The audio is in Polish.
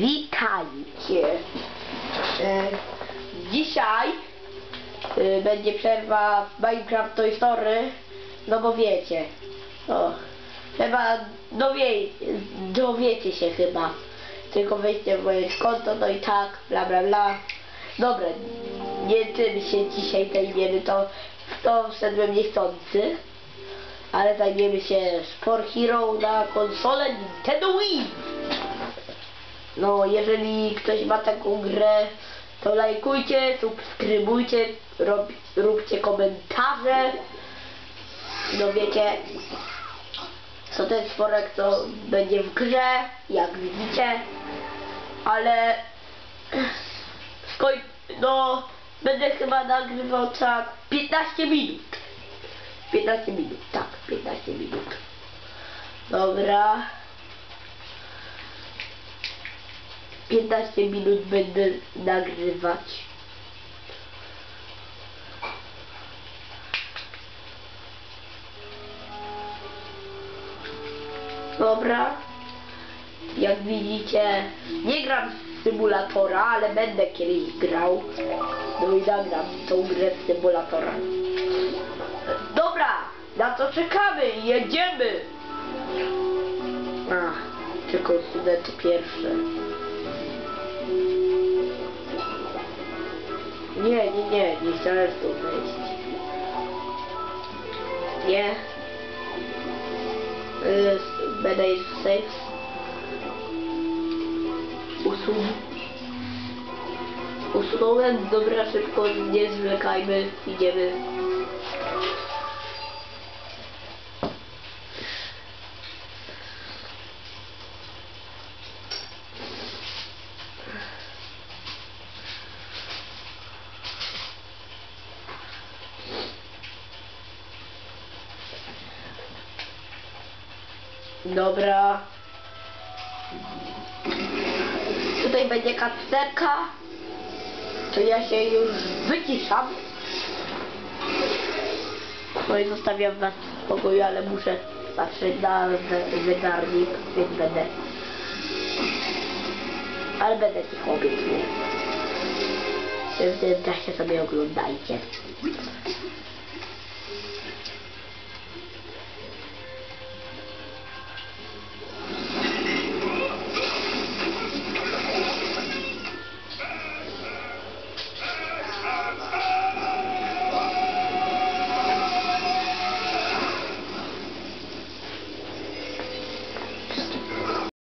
Witajcie. E, dzisiaj e, będzie przerwa w Minecraft Toy Story, no bo wiecie. O, chyba dowie, dowiecie się chyba. Tylko wejdźcie w moje konto, no i tak, bla bla bla. Dobra, nie tym się dzisiaj zajmiemy, to to wszedłem niechcący. Ale zajmiemy się Sport Hero na konsolę Nintendo Wii. No, jeżeli ktoś ma taką grę, to lajkujcie, subskrybujcie, rob, róbcie komentarze. No wiecie, co ten stworek to będzie w grze, jak widzicie. Ale skoj, no, będę chyba nagrywał tak 15 minut. 15 minut, tak, 15 minut. Dobra. 15 minut będę nagrywać. Dobra. Jak widzicie, nie gram w symulatora, ale będę kiedyś grał. No i nagram tą grę w symulatora. Dobra, na to czekamy, jedziemy. Ach, tylko to pierwsze. Nie, nie, nie, nie chciałem tu wejść. Nie. Y, Będę jest safe. Usun. Usunąłem, dobra, szybko, nie zwlekajmy, idziemy. Dobra. Tutaj będzie kacperka. To ja się już wyciszam. No i zostawiam was w spokoju, ale muszę patrzeć na ze- zegarnik, więc będę. Ale będę cicho obiecuję. W tym czasie sobie oglądajcie.